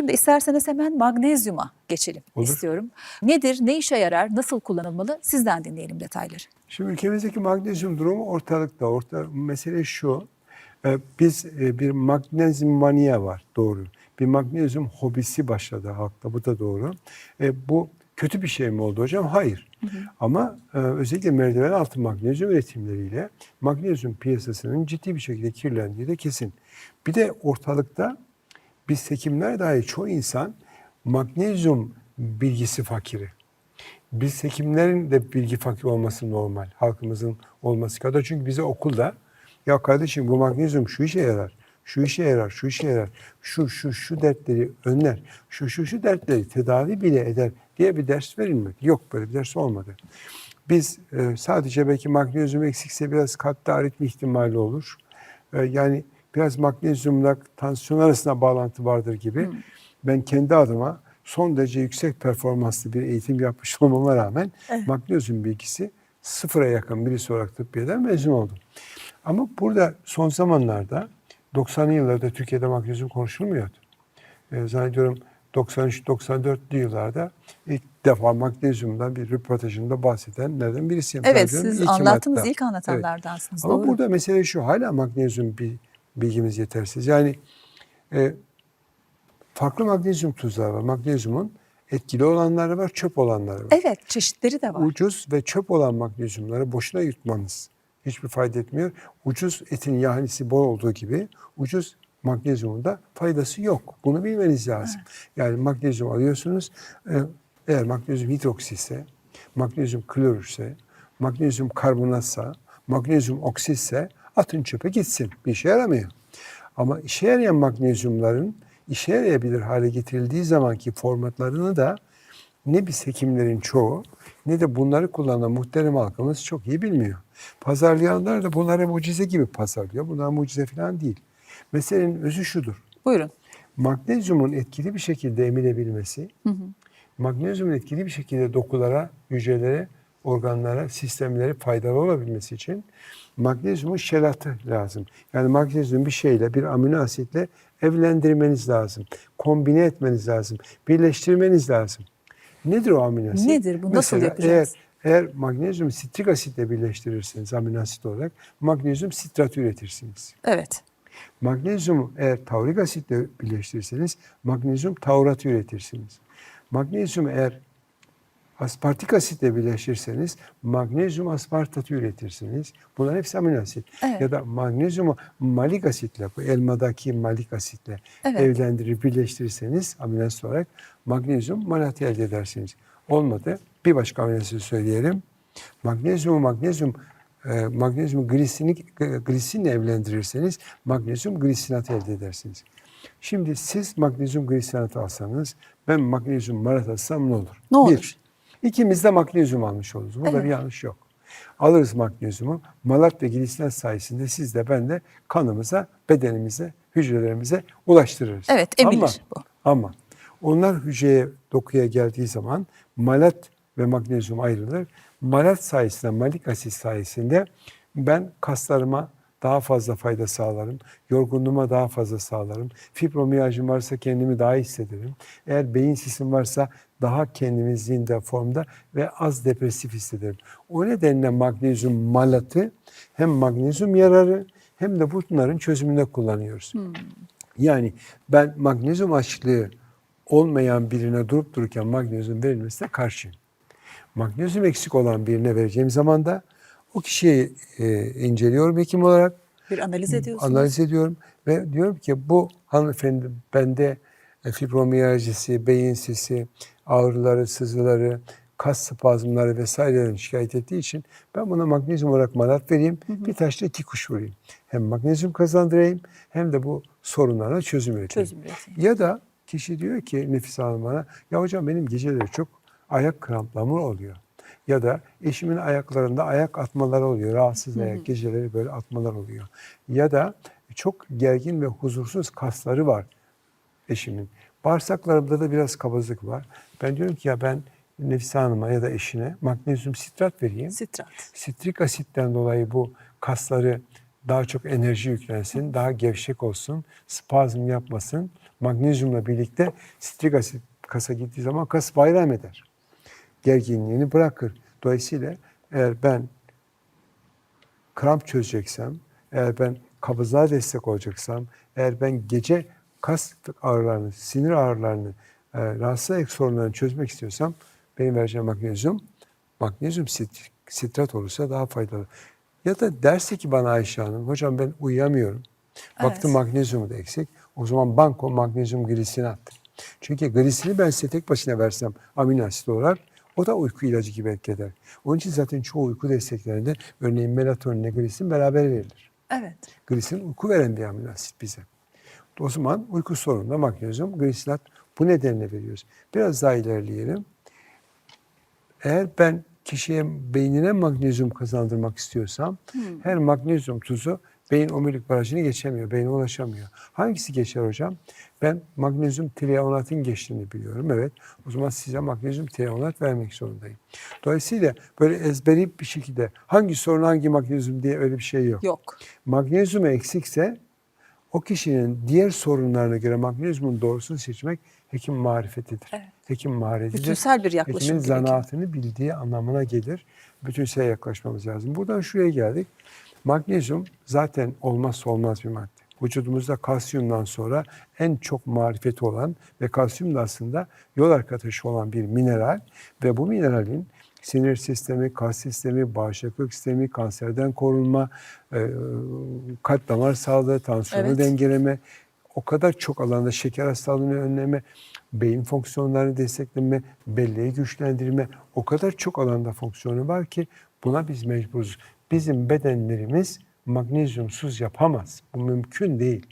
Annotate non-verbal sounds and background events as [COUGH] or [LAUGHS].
Şimdi isterseniz hemen magnezyuma geçelim Olur. istiyorum. Nedir, ne işe yarar, nasıl kullanılmalı? Sizden dinleyelim detayları. Şimdi ülkemizdeki magnezyum durumu ortalıkta. Orta, mesele şu, e, biz e, bir magnezyum mania var, doğru. Bir magnezyum hobisi başladı halkta, bu da doğru. E, bu kötü bir şey mi oldu hocam? Hayır. Ama e, özellikle merdiven altı magnezyum üretimleriyle magnezyum piyasasının ciddi bir şekilde kirlendiği de kesin. Bir de ortalıkta biz hekimler dahi çoğu insan magnezyum bilgisi fakiri. Biz hekimlerin de bilgi fakiri olması normal. Halkımızın olması kadar. Çünkü bize okulda ya kardeşim bu magnezyum şu işe yarar. Şu işe yarar, şu işe yarar. Şu şu şu dertleri önler. Şu şu şu dertleri tedavi bile eder diye bir ders verilmedi. Yok böyle bir ders olmadı. Biz e, sadece belki magnezyum eksikse biraz kalpte aritmi ihtimali olur. E, yani biraz magnezyumla tansiyon arasında bağlantı vardır gibi. Ben kendi adıma son derece yüksek performanslı bir eğitim yapmış [LAUGHS] olmama rağmen magnezyum bilgisi sıfıra yakın birisi olarak tıbbiyeden mezun oldum. Ama burada son zamanlarda 90'lı yıllarda Türkiye'de magnezyum konuşulmuyordu. E, zannediyorum 93-94'lü yıllarda ilk defa magnezyumdan bir röportajında bahsedenlerden birisiyim. Evet, siz ilkim anlattınız, hatta. ilk anlatanlardansınız. Ama doğru. burada mesele şu, hala magnezyum bir bilgimiz yetersiz. Yani e, farklı magnezyum tuzları var. Magnezyumun etkili olanları var, çöp olanları var. Evet, çeşitleri de var. Ucuz ve çöp olan magnezyumları boşuna yutmanız hiçbir fayda etmiyor. Ucuz etin yahnisi bol olduğu gibi ucuz magnezyumun da faydası yok. Bunu bilmeniz lazım. Yani magnezyum alıyorsunuz. e, Eğer magnezyum hidroksitse, magnezyum klorürse, magnezyum karbonatsa, magnezyum oksitse atın çöpe gitsin. Bir işe yaramıyor. Ama işe yarayan magnezyumların işe yarayabilir hale getirildiği zamanki formatlarını da ne biz hekimlerin çoğu ne de bunları kullanan muhterem halkımız çok iyi bilmiyor. Pazarlayanlar da bunları mucize gibi pazarlıyor. Bunlar mucize falan değil. Meselenin özü şudur. Buyurun. Magnezyumun etkili bir şekilde emilebilmesi, magnezyumun etkili bir şekilde dokulara, hücrelere, organlara, sistemlere faydalı olabilmesi için magnezyumun şelatı lazım. Yani magnezyum bir şeyle, bir amino asitle evlendirmeniz lazım. Kombine etmeniz lazım. Birleştirmeniz lazım. Nedir o amino asit? Nedir bu? Nasıl Mesela yapacağız? Eğer, eğer magnezyum sitrik asitle birleştirirseniz amino asit olarak magnezyum sitratı üretirsiniz. Evet. Magnezyumu eğer taurik asitle birleştirirseniz magnezyum tauratı üretirsiniz. Magnezyumu eğer aspartik asitle birleştirirseniz magnezyum aspartatı üretirsiniz. Bunlar hepsi amino asit. Evet. Ya da magnezyumu malik asitle, bu elmadaki malik asitle Evet. evlendirip birleştirirseniz amino asit olarak magnezyum malatı elde edersiniz. Olmadı. Bir başka amino asit söyleyelim. Magnezyumu magnezyum e, magnezyum glisinik glisinle evlendirirseniz magnezyum glisinat elde edersiniz. Şimdi siz magnezyum glisinat alsanız ben magnezyum malat alsam ne olur? Ne olur? Bir, ikimiz de magnezyum almış oluruz. Burada Evet. bir yanlış yok. Alırız magnezyumu. Malat ve glisinat sayesinde siz de ben de kanımıza, bedenimize, hücrelerimize ulaştırırız. Evet, emilir Ama, bu. ama onlar hücreye, dokuya geldiği zaman malat ve magnezyum ayrılır. Malat sayesinde, malik asit sayesinde ben kaslarıma daha fazla fayda sağlarım. Yorgunluğuma daha fazla sağlarım. Fibromiyajım varsa kendimi daha iyi hissederim. Eğer beyin sisim varsa daha kendimi zinde formda ve az depresif hissederim. O nedenle magnezyum malatı hem magnezyum yararı hem de bunların çözümünde kullanıyoruz. Yani ben magnezyum açlığı olmayan birine durup dururken magnezyum verilmesine karşıyım. Magnezyum eksik olan birine vereceğim zaman da o kişiyi e, inceliyorum hekim olarak. Bir analiz ediyorsunuz. Analiz ediyorum ve diyorum ki bu hanımefendi bende e, fibromiyajisi, beyin sisi, ağrıları, sızıları, kas spazmları vesairelerini şikayet ettiği için ben buna magnezyum olarak malat vereyim. Bir taşla iki kuş vurayım. Hem magnezyum kazandırayım hem de bu sorunlara çözüm üreteyim. Çözüm üreteyim. Ya da kişi diyor ki Nefis Hanım bana ya hocam benim geceleri çok ayak kramplamı oluyor. Ya da eşimin ayaklarında ayak atmaları oluyor. Rahatsız ayak geceleri böyle atmalar oluyor. Ya da çok gergin ve huzursuz kasları var eşimin. Bağırsaklarımda da biraz kabızlık var. Ben diyorum ki ya ben Nefise Hanım'a ya da eşine magnezyum sitrat vereyim. Sitrat. Sitrik asitten dolayı bu kasları daha çok enerji yüklensin, daha gevşek olsun, spazm yapmasın. Magnezyumla birlikte strik asit kasa gittiği zaman kas bayram eder. Gerginliğini bırakır. Dolayısıyla eğer ben kramp çözeceksem, eğer ben kabızlığa destek olacaksam, eğer ben gece kas ağrılarını, sinir ağrılarını, e, rahatsızlık sorunlarını çözmek istiyorsam benim vereceğim magnezyum, magnezyum sit- sitrat olursa daha faydalı. Ya da derse ki bana Ayşe Hanım, hocam ben uyuyamıyorum. Baktım Evet. magnezyumu da eksik. O zaman banko magnezyum glisinat. Çünkü glisini ben size tek başına versem amino asit olarak o da uyku ilacı gibi etki eder. Onun için zaten çoğu uyku desteklerinde örneğin melatoninle glisin beraber verilir. Evet. Glisin uyku veren bir amino asit bize. O zaman uyku sorununda magnezyum, glisinat bu nedenle veriyoruz. Biraz daha ilerleyelim. Eğer ben kişiye beynine magnezyum kazandırmak istiyorsam her magnezyum tuzu beyin omurilik barajını geçemiyor, beyne ulaşamıyor. Hangisi geçer hocam? Ben magnezyum treonatın geçtiğini biliyorum. Evet. O zaman size magnezyum treonat vermek zorundayım. Dolayısıyla böyle ezberi bir şekilde hangi sorun hangi magnezyum diye öyle bir şey yok. Yok. Magnezyum eksikse o kişinin diğer sorunlarına göre magnezyumun doğrusunu seçmek hekim marifetidir. Evet. Hekim maharetidir. Bütünsel bir yaklaşım Hekimin zanaatını bildiği anlamına gelir. Bütünsel yaklaşmamız lazım. Buradan şuraya geldik. Magnezyum zaten olmazsa olmaz bir madde. Vücudumuzda kalsiyumdan sonra en çok marifeti olan ve kalsiyum da aslında yol arkadaşı olan bir mineral ve bu mineralin sinir sistemi, kas sistemi, bağışıklık sistemi, kanserden korunma, e, kalp damar sağlığı, tansiyonu Evet. dengeleme, o kadar çok alanda şeker hastalığını önleme, beyin fonksiyonlarını destekleme, belleği güçlendirme, o kadar çok alanda fonksiyonu var ki buna biz mecburuz. Bizim bedenlerimiz magnezyumsuz yapamaz. Bu mümkün değil.